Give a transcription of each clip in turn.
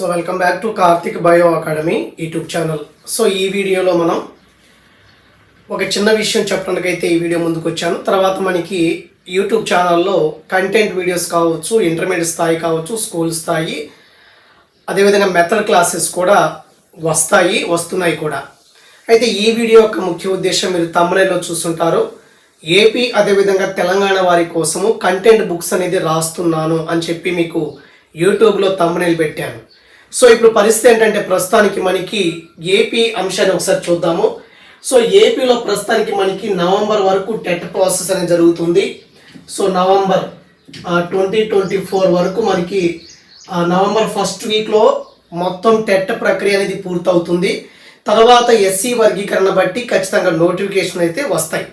So welcome back to Karthik bio academy YouTube channel so ఈ వీడియోలో మనం ఒక చిన్న విషయం చెప్పడానికి అయితే ఈ వీడియో ముందుకు వచ్చాను. తర్వాత మనకి యూట్యూబ్ ఛానల్లో కంటెంట్ వీడియోస్ కావచ్చు ఇంటర్మీడియట్ స్థాయి కావచ్చు స్కూల్ స్థాయి అదేవిధంగా మెథడ్ క్లాసెస్ కూడా వస్తాయి వస్తున్నాయి కూడా. అయితే ఈ వీడియో యొక్క ముఖ్య ఉద్దేశం మీరు తమ్ములలో చూస్తుంటారు. ఏపీ అదేవిధంగా తెలంగాణ వారి కోసము కంటెంట్ బుక్స్ అనేది రాస్తున్నాను అని చెప్పి మీకు యూట్యూబ్లో తమ్మునేలు పెట్టాను. సో ఇప్పుడు పరిస్థితి ఏంటంటే ప్రస్తుతానికి మనకి ఏపీ అంశాన్ని ఒకసారి చూద్దాము. సో ఏపీలో ప్రస్తుతానికి మనకి నవంబర్ వరకు టెట్ ప్రాసెస్ అనేది జరుగుతుంది. So November twenty twenty four వరకు మనకి నవంబర్ ఫస్ట్ వీక్లో మొత్తం టెట్ ప్రక్రియ అనేది పూర్తవుతుంది. తర్వాత ఎస్సీ వర్గీకరణ బట్టి ఖచ్చితంగా నోటిఫికేషన్ అయితే వస్తాయి.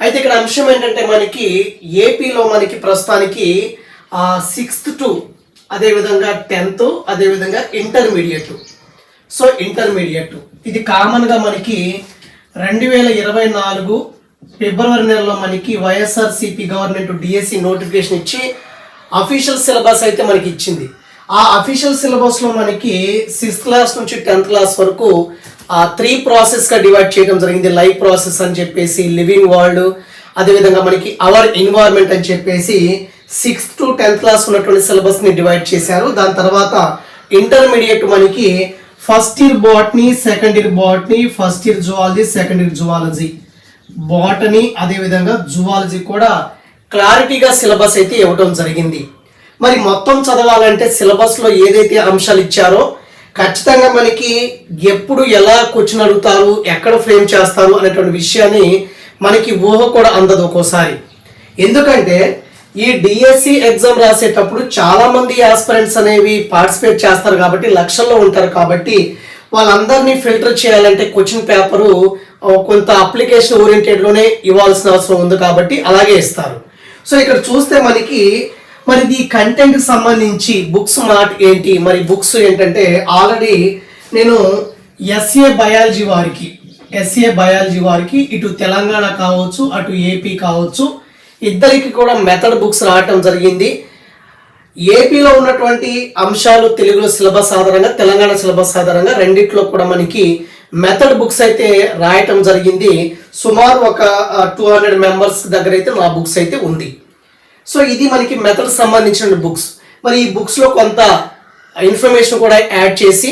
అయితే ఇక్కడ అంశం ఏంటంటే మనకి ఏపీలో మనకి ప్రస్తుతానికి సిక్స్త్ టు అదేవిధంగా టెన్త్ అదేవిధంగా ఇంటర్మీడియట్ సో ఇంటర్మీడియట్ ఇది కామన్గా మనకి రెండు వేల ఇరవై నాలుగు ఫిబ్రవరి నెలలో మనకి వైఎస్ఆర్సిపి గవర్నమెంట్ డిఎస్సి నోటిఫికేషన్ ఇచ్చి అఫీషియల్ సిలబస్ అయితే మనకి ఇచ్చింది. ఆ అఫీషియల్ సిలబస్లో మనకి సిక్స్త్ క్లాస్ నుంచి టెన్త్ క్లాస్ వరకు ఆ త్రీ ప్రాసెస్గా డివైడ్ చేయడం జరిగింది. లైఫ్ ప్రాసెస్ అని చెప్పేసి లివింగ్ వరల్డ్ అదేవిధంగా మనకి అవర్ ఎన్వైర్న్మెంట్ అని చెప్పేసి సిక్స్త్ టు టెన్త్ క్లాస్ ఉన్నటువంటి సిలబస్ని డివైడ్ చేశారు. దాని తర్వాత ఇంటర్మీడియట్ మనకి first year botany second year botany first year zoology second year zoology. Botany అదేవిధంగా జువాలజీ కూడా క్లారిటీగా సిలబస్ అయితే ఇవ్వడం జరిగింది. మరి మొత్తం చదవాలంటే సిలబస్లో ఏదైతే అంశాలు ఇచ్చారో ఖచ్చితంగా మనకి ఎప్పుడు ఎలా క్వశ్చన్ అడుగుతారు ఎక్కడ ఫ్రేమ్ చేస్తారు అనేటువంటి విషయాన్ని మనకి ఊహ కూడా అందదు ఒక్కోసారి. ఎందుకంటే ఈ డిఎస్సి ఎగ్జామ్ రాసేటప్పుడు చాలా మంది ఆస్పిరెంట్స్ అనేవి పార్టిసిపేట్ చేస్తారు కాబట్టి లక్షల్లో ఉంటారు కాబట్టి వాళ్ళందరినీ ఫిల్టర్ చేయాలంటే క్వశ్చన్ పేపరు కొంత అప్లికేషన్ ఓరియంటెడ్లోనే ఇవ్వాల్సిన అవసరం ఉంది కాబట్టి అలాగే ఇస్తారు. సో ఇక్కడ చూస్తే మనకి మరి ఈ కంటెంట్ సంబంధించి బుక్స్ మాట ఏంటి? మరి బుక్స్ ఏంటంటే ఆల్రెడీ నేను ఎస్ఏ బయాలజీ వారికి ఎస్ఏ బయాలజీ వారికి ఇటు తెలంగాణ కావచ్చు అటు ఏపీ కావచ్చు ఇద్దరికి కూడా మెథడ్ బుక్స్ రావటం జరిగింది. ఏపీలో ఉన్నటువంటి అంశాలు తెలుగులో సిలబస్ ఆధారంగా తెలంగాణ సిలబస్ ఆధారంగా రెండిట్లో కూడా మనకి మెథడ్ బుక్స్ అయితే రాయటం జరిగింది. సుమారు ఒక టూ హండ్రెడ్ మెంబర్స్ దగ్గర అయితే నా బుక్స్ అయితే ఉంది. సో ఇది మనకి మెథడ్ సంబంధించిన బుక్స్. మరి ఈ బుక్స్లో కొంత ఇన్ఫర్మేషన్ కూడా యాడ్ చేసి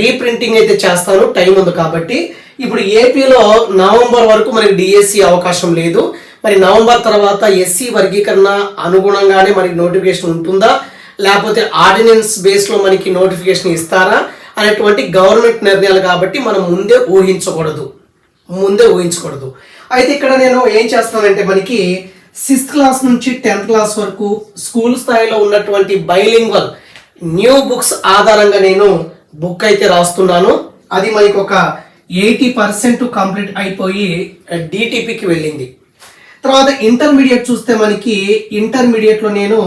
రీప్రింటింగ్ అయితే చేస్తాను. టైం ఉంది కాబట్టి. ఇప్పుడు ఏపీలో నవంబర్ వరకు మనకి డిఎస్సి అవకాశం లేదు. మరి నవంబర్ తర్వాత ఎస్సీ వర్గీకరణ అనుగుణంగానే మనకి నోటిఫికేషన్ ఉంటుందా? లేకపోతే ఆర్డినెన్స్ బేస్లో మనకి నోటిఫికేషన్ ఇస్తారా? అనేటువంటి గవర్నమెంట్ నిర్ణయాలు కాబట్టి మనం ముందే ఊహించకూడదు. ముందే ఊహించకూడదు. అయితే ఇక్కడ నేను ఏం చేస్తానంటే మనకి సిక్స్త్ క్లాస్ నుంచి టెన్త్ క్లాస్ వరకు స్కూల్ స్థాయిలో ఉన్నటువంటి బైలింగ్వల్ న్యూ బుక్స్ ఆధారంగా నేను బుక్ అయితే రాస్తున్నాను. అది మనకి ఒక ఎయిటీ పర్సెంట్ కంప్లీట్ అయిపోయి డిటిపికి వెళ్ళింది. తర్వాత ఇంటర్మీడియట్ చూస్తే మనకి ఇంటర్మీడియట్లో నేను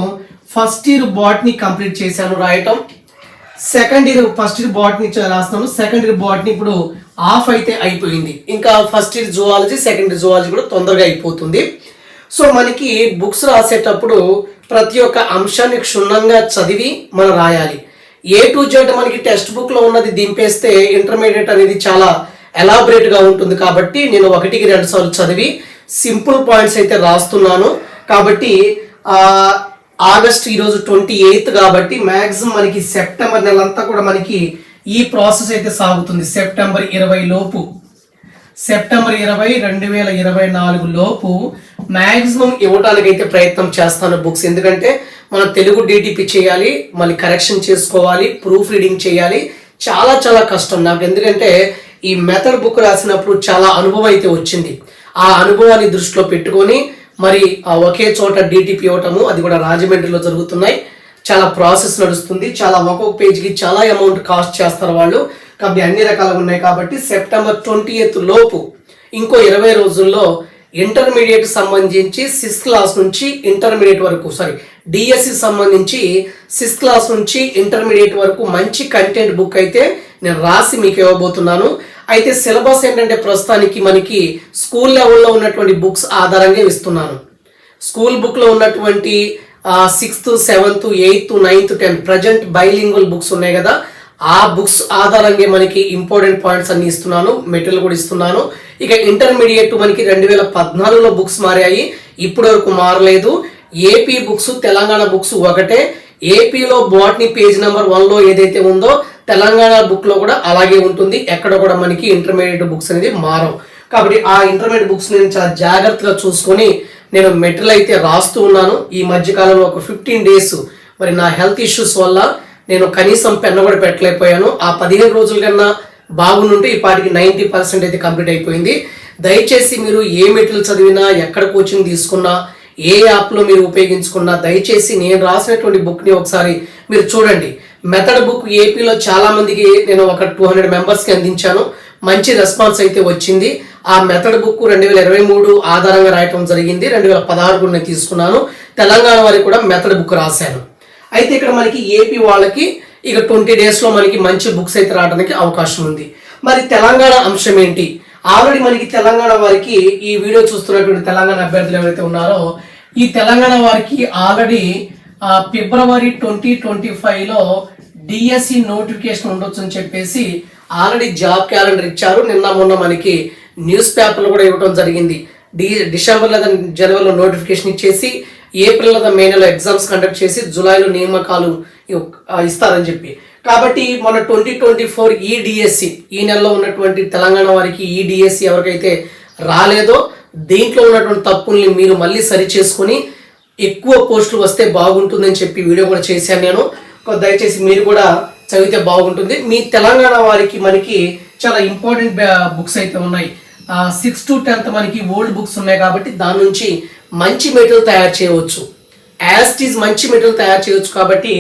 ఫస్ట్ ఇయర్ బాట్ని కంప్లీట్ చేశాను రాయటం. Second year first year botany రాస్తున్నాను. సెకండ్ ఇయర్ బాట్ని ఇప్పుడు ఆఫ్ అయితే అయిపోయింది. ఇంకా first year zoology second year zoology కూడా తొందరగా అయిపోతుంది. సో మనకి బుక్స్ రాసేటప్పుడు ప్రతి ఒక్క అంశాన్ని క్షుణ్ణంగా చదివి మనం రాయాలి. ఏ టు జెడ్ మనకి టెక్స్ట్ బుక్లో ఉన్నది దింపేస్తే ఇంటర్మీడియట్ అనేది చాలా ఎలాబరేట్గా ఉంటుంది. కాబట్టి నేను ఒకటికి రెండు సార్లు చదివి సింపుల్ పాయింట్స్ అయితే రాస్తున్నాను. కాబట్టి ఆగస్ట్ ఈరోజు ట్వంటీ ఎయిత్ కాబట్టి మ్యాక్సిమం మనకి సెప్టెంబర్ నెలంతా కూడా మనకి ఈ ప్రాసెస్ అయితే సాగుతుంది. సెప్టెంబర్ ఇరవై లోపు. సెప్టెంబర్ ఇరవై రెండు వేల ఇరవై నాలుగు లోపు మ్యాక్సిమం ఇవ్వడానికి అయితే ప్రయత్నం చేస్తాను బుక్స్. ఎందుకంటే మనం తెలుగు డిటిపి చేయాలి మళ్ళీ కరెక్షన్ చేసుకోవాలి ప్రూఫ్ రీడింగ్ చేయాలి. చాలా చాలా కష్టం. నాకు ఎందుకంటే ఈ మెథడ్ బుక్ రాసినప్పుడు చాలా అనుభవం అయితే వచ్చింది. ఆ అనుభవాన్ని దృష్టిలో పెట్టుకొని మరి ఆ ఒకే చోట డిటిపి ఇవ్వటము అది కూడా రాజమండ్రిలో జరుగుతున్నాయి. చాలా ప్రాసెస్ నడుస్తుంది. చాలా ఒక్కొక్క పేజ్కి చాలా అమౌంట్ కాస్ట్ చేస్తారు వాళ్ళు. కాబట్టి అన్ని రకాలుగా ఉన్నాయి కాబట్టి సెప్టెంబర్ ట్వంటీ ఎయిత్ లోపు ఇంకో ఇరవై రోజుల్లో ఇంటర్మీడియట్ సంబంధించి సిక్స్త్ క్లాస్ నుంచి ఇంటర్మీడియట్ వరకు సారీ డిఎస్సి సంబంధించి సిక్స్త్ క్లాస్ నుంచి ఇంటర్మీడియట్ వరకు మంచి కంటెంట్ బుక్ అయితే నేను రాసి మీకు ఇవ్వబోతున్నాను. అయితే సిలబస్ ఏంటంటే ప్రస్తుతానికి మనకి స్కూల్ లెవెల్లో ఉన్నటువంటి బుక్స్ ఆధారంగా ఇస్తున్నాను. స్కూల్ బుక్లో ఉన్నటువంటి sixth seventh eighth ninth tenth present bilingual books ఉన్నాయి కదా ఆ బుక్స్ ఆధారంగా మనకి ఇంపార్టెంట్ పాయింట్స్ అన్ని ఇస్తున్నాను మెటీరియల్ కూడా ఇస్తున్నాను. ఇక ఇంటర్మీడియట్ మనకి రెండు వేల పద్నాలుగులో బుక్స్ మారాయి ఇప్పటి వరకు మారలేదు. ఏపీ బుక్స్ తెలంగాణ బుక్స్ ఒకటే. ఏపీలో బాట్నీ పేజ్ నెంబర్ వన్లో ఏదైతే ఉందో తెలంగాణ బుక్లో కూడా అలాగే ఉంటుంది. ఎక్కడ కూడా మనకి ఇంటర్మీడియట్ బుక్స్ అనేది మారవు. కాబట్టి ఆ ఇంటర్మీడియట్ బుక్స్ నేను చాలా జాగ్రత్తగా చూసుకొని నేను మెటీరియల్ అయితే రాస్తూ ఉన్నాను. ఈ మధ్య కాలంలో ఒక ఫిఫ్టీన్ డేస్ మరి నా హెల్త్ ఇష్యూస్ వల్ల నేను కనీసం పెన్ను కూడా పెట్టలేకపోయాను. ఆ పదిహేను రోజుల కన్నా బాగుంటే ఈ పాటికి నైంటీ పర్సెంట్ అయితే కంప్లీట్ అయిపోయింది. దయచేసి మీరు ఏ మెటీరియల్ చదివినా ఎక్కడ కోచింగ్ తీసుకున్నా ఏ యాప్లో మీరు ఉపయోగించుకున్నా దయచేసి నేను రాసినటువంటి బుక్ని ఒకసారి మీరు చూడండి. మెథడ్ బుక్ ఏపీలో చాలా మందికి నేను ఒక టూ హండ్రెడ్ మెంబర్స్కి అందించాను. మంచి రెస్పాన్స్ అయితే వచ్చింది. ఆ మెథడ్ బుక్ రెండు వేల ఇరవై మూడు ఆధారంగా రాయటం జరిగింది. రెండు వేల పదహారు నేను తీసుకున్నాను. తెలంగాణ వారికి కూడా మెథడ్ బుక్ రాశాను. అయితే ఇక్కడ మనకి ఏపీ వాళ్ళకి ఇక ట్వంటీ డేస్లో మనకి మంచి బుక్స్ అయితే రావడానికి అవకాశం ఉంది. మరి తెలంగాణ అంశం ఏంటి? ఆల్రెడీ మనకి తెలంగాణ వారికి ఈ వీడియో చూస్తున్నటువంటి తెలంగాణ అభ్యర్థులు ఎవరైతే ఉన్నారో ఈ తెలంగాణ వారికి ఆల్రెడీ ఫిబ్రవరి ట్వంటీ ట్వంటీ ఫైవ్లో డిఎస్సి నోటిఫికేషన్ ఉండొచ్చు అని చెప్పేసి ఆల్రెడీ జాబ్ క్యాలెండర్ ఇచ్చారు. నిన్న మొన్న మనకి న్యూస్ పేపర్లు కూడా ఇవ్వడం జరిగింది. డి డిసెంబర్ లేదా జనవరిలో నోటిఫికేషన్ ఇచ్చేసి ఏప్రిల్ లేదా మే నెలలో ఎగ్జామ్స్ కండక్ట్ చేసి జూలైలో నియామకాలు ఇస్తారని చెప్పి. కాబట్టి మన ట్వంటీ ట్వంటీ ఫోర్ ఈ డిఎస్సి ఈ నెలలో ఉన్నటువంటి తెలంగాణ వారికి ఈ డిఎస్సి ఎవరికైతే రాలేదో దీంట్లో ఉన్నటువంటి తప్పుల్ని మీరు మళ్ళీ సరి చేసుకొని ఎక్కువ పోస్టులు వస్తే బాగుంటుందని చెప్పి వీడియో కూడా చేశాను నేను. దయచేసి మీరు కూడా చదివితే బాగుంటుంది. మీ తెలంగాణ వారికి మనకి చాలా ఇంపార్టెంట్ బుక్స్ అయితే ఉన్నాయి. సిక్స్ టు టెన్త్ మనకి ఓల్డ్ బుక్స్ ఉన్నాయి కాబట్టి దాని నుంచి మంచి మెటీరియల్ తయారు చేయవచ్చు. యాస్టీస్ మంచి మెటీరియల్ తయారు చేయవచ్చు కాబట్టి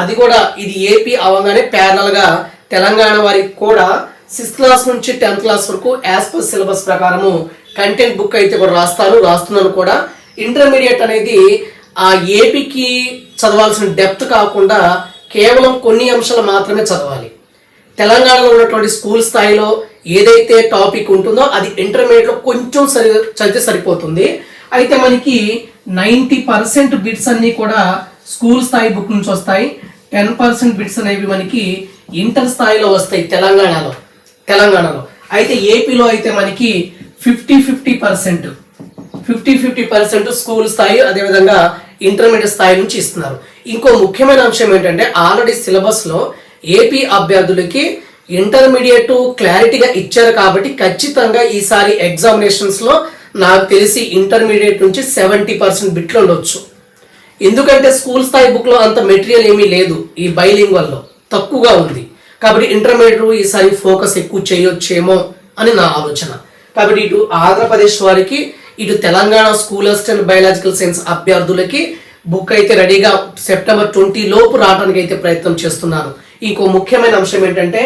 అది కూడా ఇది ఏపీ అవగానే ప్యారల్గా తెలంగాణ వారికి కూడా సిక్స్త్ క్లాస్ నుంచి టెన్త్ క్లాస్ వరకు యాజ్ పర్ సిలబస్ ప్రకారము కంటెంట్ బుక్ అయితే కూడా రాస్తాను రాస్తున్నాను కూడా. ఇంటర్మీడియట్ అనేది ఆ ఏపీకి చదవాల్సిన డెప్త్ కాకుండా కేవలం కొన్ని అంశాలు మాత్రమే చదవాలి. తెలంగాణలో ఉన్నటువంటి స్కూల్ స్థాయిలో ఏదైతే టాపిక్ ఉంటుందో అది ఇంటర్మీడియట్లో కొంచెం సరి చదివితే సరిపోతుంది. అయితే మనకి నైంటీ పర్సెంట్ బిట్స్ అన్నీ కూడా స్కూల్ స్థాయి బుక్ నుంచి వస్తాయి. టెన్ పర్సెంట్ బిట్స్ అనేవి మనకి ఇంటర్ స్థాయిలో వస్తాయి తెలంగాణలో. తెలంగాణలో. అయితే ఏపీలో అయితే మనకి fifty fifty percent. Fifty fifty percent school స్థాయి అదేవిధంగా ఇంటర్మీడియట్ స్థాయి నుంచి ఇస్తున్నారు. ఇంకో ముఖ్యమైన అంశం ఏంటంటే ఆల్రెడీ సిలబస్లో ఏపీ అభ్యర్థులకి ఇంటర్మీడియట్ క్లారిటీగా ఇచ్చారు కాబట్టి ఖచ్చితంగా ఈసారి ఎగ్జామినేషన్స్లో నాకు తెలిసి ఇంటర్మీడియట్ నుంచి సెవెంటీ పర్సెంట్ బిట్లు ఉండొచ్చు. ఎందుకంటే స్కూల్ స్థాయి బుక్లో అంత మెటీరియల్ ఏమీ లేదు ఈ బైలింగ్వల్లో. తక్కువగా ఉంది. కాబట్టి ఇంటర్మీడియట్ ఈసారి ఫోకస్ ఎక్కువ చేయొచ్చేమో అని నా ఆలోచన. కాబట్టి ఇటు ఆంధ్రప్రదేశ్ వారికి ఇటు Telangana school assistant biological science అభ్యర్థులకి బుక్ అయితే రెడీగా సెప్టెంబర్ ట్వంటీ లోపు రావడానికి అయితే ప్రయత్నం చేస్తున్నారు. ఇంకో ముఖ్యమైన అంశం ఏంటంటే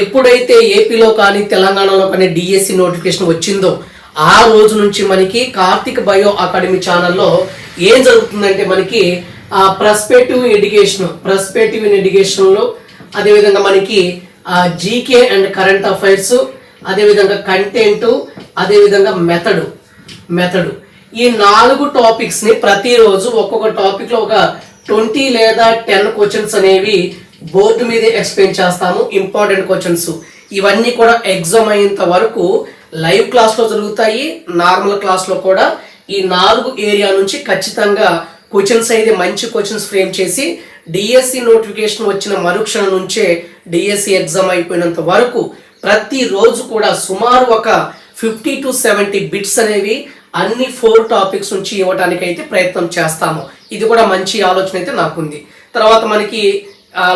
ఎప్పుడైతే ఏపీలో కానీ తెలంగాణలో కానీ డిఎస్సి నోటిఫికేషన్ వచ్చిందో ఆ రోజు నుంచి మనకి కార్తిక్ బయో అకాడమీ ఛానల్లో ఏం జరుగుతుందంటే మనకి ఆ ప్రస్పెక్టివ్ ఎడ్యుకేషన్ ప్రస్పెక్టివ్ ఇన్ ఎడ్యుకేషన్లో అదేవిధంగా మనకి జీకే అండ్ కరెంట్ అఫైర్స్ అదేవిధంగా కంటెంట్ అదేవిధంగా మెథడు మెథడ్. ఈ నాలుగు టాపిక్స్ని ప్రతిరోజు ఒక్కొక్క టాపిక్లో ఒక ట్వంటీ లేదా టెన్ క్వశ్చన్స్ అనేవి బోర్డు మీద ఎక్స్ప్లెయిన్ చేస్తాము. Important questions. ఇవన్నీ కూడా ఎగ్జామ్ అయ్యేంత వరకు లైవ్ క్లాస్లో జరుగుతాయి. నార్మల్ క్లాస్లో కూడా ఈ నాలుగు ఏరియా నుంచి ఖచ్చితంగా క్వశ్చన్స్ అయితే మంచి క్వశ్చన్స్ ఫ్రేమ్ చేసి డిఎస్సి నోటిఫికేషన్ వచ్చిన మరుక్షణం నుంచే డిఎస్సి ఎగ్జామ్ అయిపోయినంత వరకు ప్రతి రోజు కూడా సుమారు ఒక ఫిఫ్టీ టు సెవెంటీ బిట్స్ అనేవి అన్ని ఫోర్ టాపిక్స్ నుంచి ఇవ్వడానికి అయితే ప్రయత్నం చేస్తాము. ఇది కూడా మంచి ఆలోచన అయితే నాకుంది. తర్వాత మనకి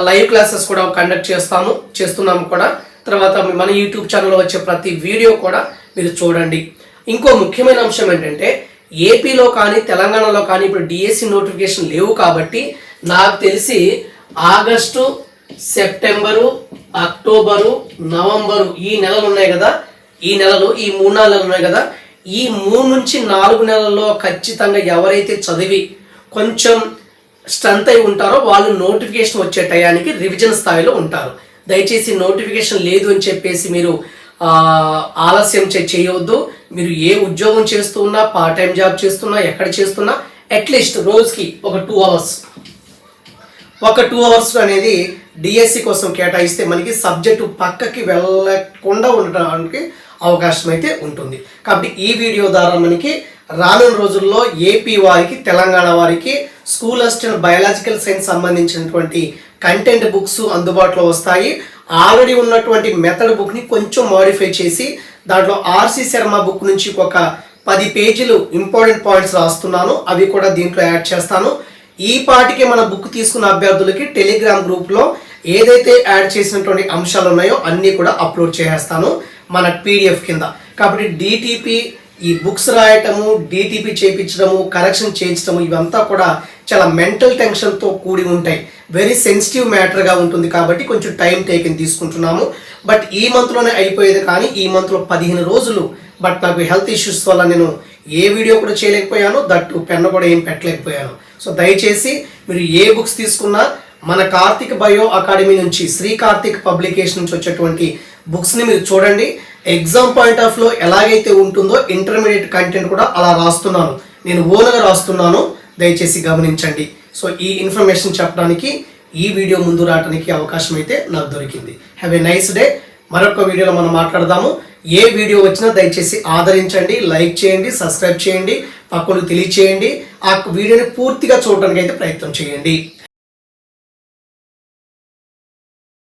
లైవ్ క్లాసెస్ కూడా కండక్ట్ చేస్తాము చేస్తున్నాము కూడా. తర్వాత మన యూట్యూబ్ ఛానల్లో వచ్చే ప్రతి వీడియో కూడా మీరు చూడండి. ఇంకో ముఖ్యమైన అంశం ఏంటంటే ఏపీలో కానీ తెలంగాణలో కానీ ఇప్పుడు డిఎస్సి నోటిఫికేషన్ లేవు కాబట్టి నాకు తెలిసి ఆగస్టు సెప్టెంబరు అక్టోబరు నవంబరు ఈ నెలలు ఉన్నాయి కదా. ఈ నెలలు ఈ మూడు నాలుగు నెలలు ఉన్నాయి కదా? ఈ మూడు నుంచి నాలుగు నెలల్లో ఖచ్చితంగా ఎవరైతే చదివి కొంచెం స్ట్రెంత్ అయి ఉంటారో వాళ్ళు నోటిఫికేషన్ వచ్చే టయానికి రివిజన్ స్థాయిలో ఉంటారు. దయచేసి నోటిఫికేషన్ లేదు అని చెప్పేసి మీరు ఆలస్యం చేయవద్దు. మీరు ఏ ఉద్యోగం చేస్తున్నా పార్ట్ టైం జాబ్ చేస్తున్నా ఎక్కడ చేస్తున్నా అట్లీస్ట్ రోజుకి ఒక టూ అవర్స్ ఒక టూ అవర్స్ అనేది డిఎస్సి కోసం కేటాయిస్తే మనకి సబ్జెక్టు పక్కకి వెళ్ళకుండా ఉండడానికి అవకాశం అయితే ఉంటుంది. కాబట్టి ఈ వీడియో ద్వారా మనకి రానున్న రోజుల్లో ఏపీ వారికి తెలంగాణ వారికి స్కూల్ అసిస్టెంట్ బయాలజికల్ సైన్స్ సంబంధించినటువంటి కంటెంట్ బుక్స్ అందుబాటులో వస్తాయి. ఆల్రెడీ ఉన్నటువంటి మెథడ్ బుక్ని కొంచెం మాడిఫై చేసి దాంట్లో ఆర్సి శర్మ బుక్ నుంచి ఒక పది పేజీలు ఇంపార్టెంట్ పాయింట్స్ రాస్తున్నాను. అవి కూడా దీంట్లో యాడ్ చేస్తాను. ఈ పాటికి మన బుక్ తీసుకున్న అభ్యర్థులకి టెలిగ్రామ్ గ్రూప్లో ఏదైతే యాడ్ చేసినటువంటి అంశాలు ఉన్నాయో అన్నీ కూడా అప్లోడ్ చేసేస్తాను మన పీడిఎఫ్ కింద. కాబట్టి డిటిపి ఈ బుక్స్ రాయటము డిటిపి చేయించడము కరెక్షన్ చేయించడము ఇవంతా కూడా చాలా మెంటల్ టెన్షన్తో కూడి ఉంటాయి. వెరీ సెన్సిటివ్ మ్యాటర్గా ఉంటుంది కాబట్టి కొంచెం టైం టేకింగ్ తీసుకుంటున్నాము. బట్ ఈ మంత్లోనే అయిపోయేది కానీ ఈ మంత్లో పదిహేను రోజులు. బట్ నాకు హెల్త్ ఇష్యూస్ వల్ల నేను ఏ వీడియో కూడా చేయలేకపోయాను. దట్టు పెన్ను కూడా ఏం పెట్టలేకపోయాను. సో దయచేసి మీరు ఏ బుక్స్ తీసుకున్నా మన కార్తిక్ బయో అకాడమీ నుంచి శ్రీ కార్తిక్ పబ్లికేషన్ నుంచి వచ్చేటువంటి బుక్స్ని మీరు చూడండి. ఎగ్జామ్ పాయింట్ ఆఫ్లో ఎలాగైతే ఉంటుందో ఇంటర్మీడియట్ కంటెంట్ కూడా అలా రాస్తున్నాను. నేను ఓన్గా రాస్తున్నాను. దయచేసి గమనించండి. సో ఈ ఇన్ఫర్మేషన్ చెప్పడానికి ఈ వీడియో ముందు రావడానికి అవకాశం అయితే నాకు దొరికింది. హ్యావ్ ఏ నైస్ డే మరొక వీడియోలో మనం మాట్లాడదాము. ఏ వీడియో వచ్చినా దయచేసి ఆదరించండి లైక్ చేయండి సబ్స్క్రైబ్ చేయండి పక్కన తెలియచేయండి. ఆ వీడియోని పూర్తిగా చూడడానికి అయితే ప్రయత్నం చేయండి.